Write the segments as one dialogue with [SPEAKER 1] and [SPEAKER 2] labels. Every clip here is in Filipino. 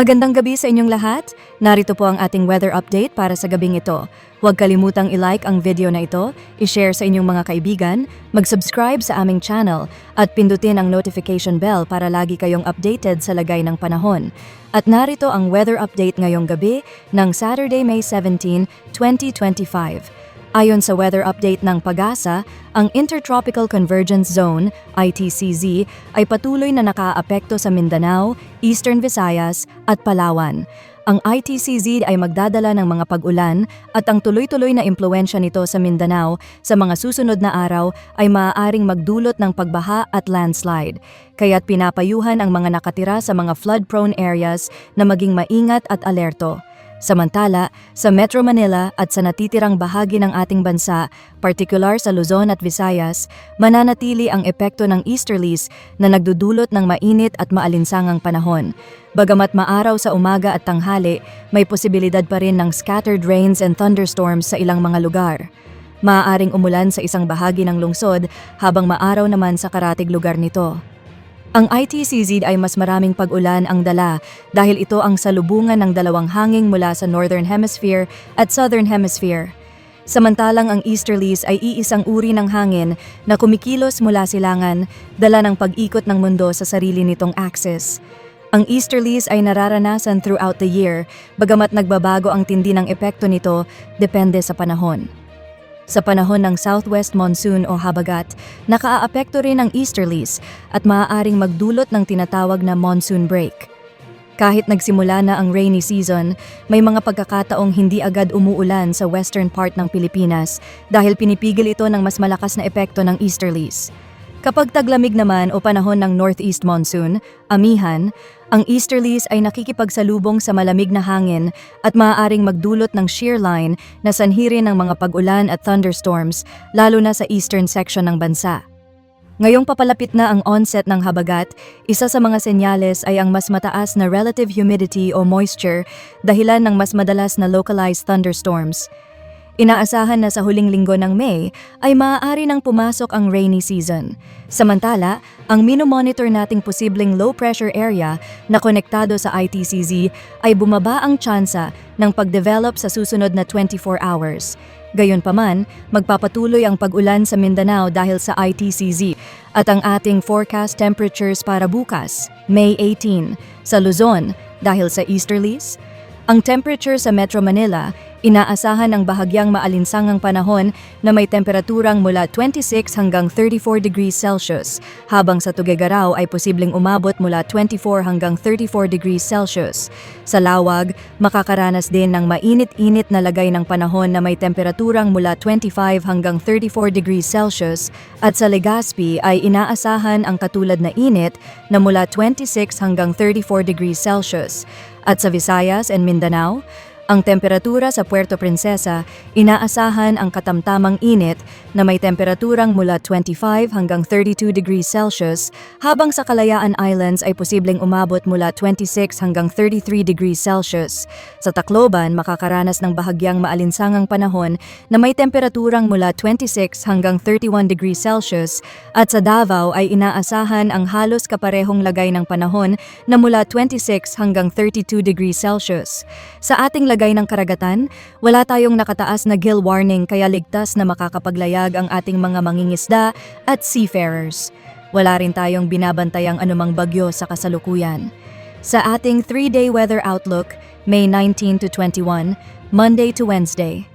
[SPEAKER 1] Magandang gabi sa inyong lahat. Narito po ang ating weather update para sa gabing ito. Huwag kalimutang i-like ang video na ito, i-share sa inyong mga kaibigan, mag-subscribe sa aming channel, at pindutin ang notification bell para lagi kayong updated sa lagay ng panahon. At narito ang weather update ngayong gabi ng Saturday, May 17, 2025. Ayon sa weather update ng PAGASA, ang Intertropical Convergence Zone, ITCZ, ay patuloy na nakaapekto sa Mindanao, Eastern Visayas at Palawan. Ang ITCZ ay magdadala ng mga pag-ulan at ang tuloy-tuloy na impluensya nito sa Mindanao sa mga susunod na araw ay maaaring magdulot ng pagbaha at landslide. Kaya't pinapayuhan ang mga nakatira sa mga flood-prone areas na maging maingat at alerto. Samantala, sa Metro Manila at sa natitirang bahagi ng ating bansa, partikular sa Luzon at Visayas, mananatili ang epekto ng easterlies na nagdudulot ng mainit at maalinsangang panahon. Bagamat maaraw sa umaga at tanghali, may posibilidad pa rin ng scattered rains and thunderstorms sa ilang mga lugar. Maaaring umulan sa isang bahagi ng lungsod habang maaraw naman sa karatig lugar nito. Ang ITCZ ay mas maraming pag-ulan ang dala dahil ito ang salubungan ng dalawang hanging mula sa Northern Hemisphere at Southern Hemisphere. Samantalang ang easterlies ay iisang uri ng hangin na kumikilos mula silangan, dala ng pag-ikot ng mundo sa sarili nitong axis. Ang easterlies ay nararanasan throughout the year, bagamat nagbabago ang tindi ng epekto nito depende sa panahon. Sa panahon ng southwest monsoon o habagat, nakaaapekto rin ang easterlies at maaaring magdulot ng tinatawag na monsoon break. Kahit nagsimula na ang rainy season, may mga pagkakataong hindi agad umuulan sa western part ng Pilipinas dahil pinipigil ito ng mas malakas na epekto ng easterlies. Kapag taglamig naman o panahon ng northeast monsoon, amihan, ang easterlies ay nakikipagsalubong sa malamig na hangin at maaaring magdulot ng shear line na sanhi rin ng mga pag-ulan at thunderstorms, lalo na sa eastern section ng bansa. Ngayong papalapit na ang onset ng habagat, isa sa mga senyales ay ang mas mataas na relative humidity o moisture dahilan ng mas madalas na localized thunderstorms. Inaasahan na sa huling linggo ng May ay maaari nang pumasok ang rainy season. Samantala, ang minomonitor nating posibleng low pressure area na konektado sa ITCZ ay bumaba ang tsansa ng pag-develop sa susunod na 24 hours. Gayunpaman, magpapatuloy ang pag-ulan sa Mindanao dahil sa ITCZ at ang ating forecast temperatures para bukas, May 18, sa Luzon dahil sa easterlies, ang temperature sa Metro Manila, inaasahan ang bahagyang maalinsangang panahon na may temperaturang mula 26 hanggang 34 degrees Celsius, habang sa Tuguegarao ay posibleng umabot mula 24 hanggang 34 degrees Celsius. Sa Lawag, makakaranas din ng mainit-init na lagay ng panahon na may temperaturang mula 25 hanggang 34 degrees Celsius at sa Legazpi ay inaasahan ang katulad na init na mula 26 hanggang 34 degrees Celsius. At sa Visayas and Mindanao, ang temperatura sa Puerto Princesa, inaasahan ang katamtamang init na may temperaturang mula 25 hanggang 32 degrees Celsius, habang sa Kalayaan Islands ay posibleng umabot mula 26 hanggang 33 degrees Celsius. Sa Tacloban, makakaranas ng bahagyang maalinsangang panahon na may temperaturang mula 26 hanggang 31 degrees Celsius, at sa Davao ay inaasahan ang halos kaparehong lagay ng panahon na mula 26 hanggang 32 degrees Celsius. Sa ating lagay ng karagatan, wala tayong nakataas na gill warning kaya ligtas na makakapaglayag ang ating mga mangingisda at seafarers. Wala rin tayong binabantayang anumang bagyo sa kasalukuyan. Sa ating 3-day weather outlook, May 19 to 21, Monday to Wednesday.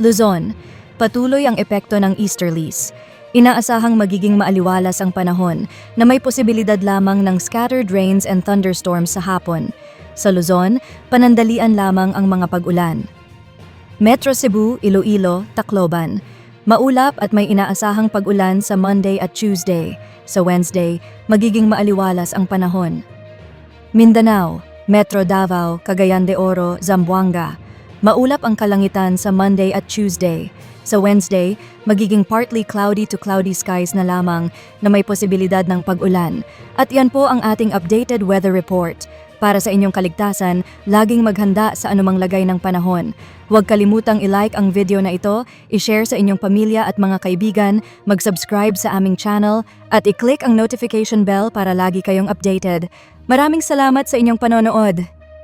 [SPEAKER 1] Luzon, patuloy ang epekto ng easterlies. Inaasahang magiging maaliwalas ang panahon na may posibilidad lamang ng scattered rains and thunderstorms sa hapon. Sa Luzon, panandalian lamang ang mga pag-ulan. Metro Cebu, Iloilo, Tacloban. Maulap at may inaasahang pag-ulan sa Monday at Tuesday. Sa Wednesday, magiging maaliwalas ang panahon. Mindanao, Metro Davao, Cagayan de Oro, Zamboanga. Maulap ang kalangitan sa Monday at Tuesday. Sa Wednesday, magiging partly cloudy to cloudy skies na lamang na may posibilidad ng pag-ulan. At yan po ang ating updated weather report. Para sa inyong kaligtasan, laging maghanda sa anumang lagay ng panahon. Huwag kalimutang i-like ang video na ito, i-share sa inyong pamilya at mga kaibigan, mag-subscribe sa aming channel, at i-click ang notification bell para lagi kayong updated. Maraming salamat sa inyong panonood!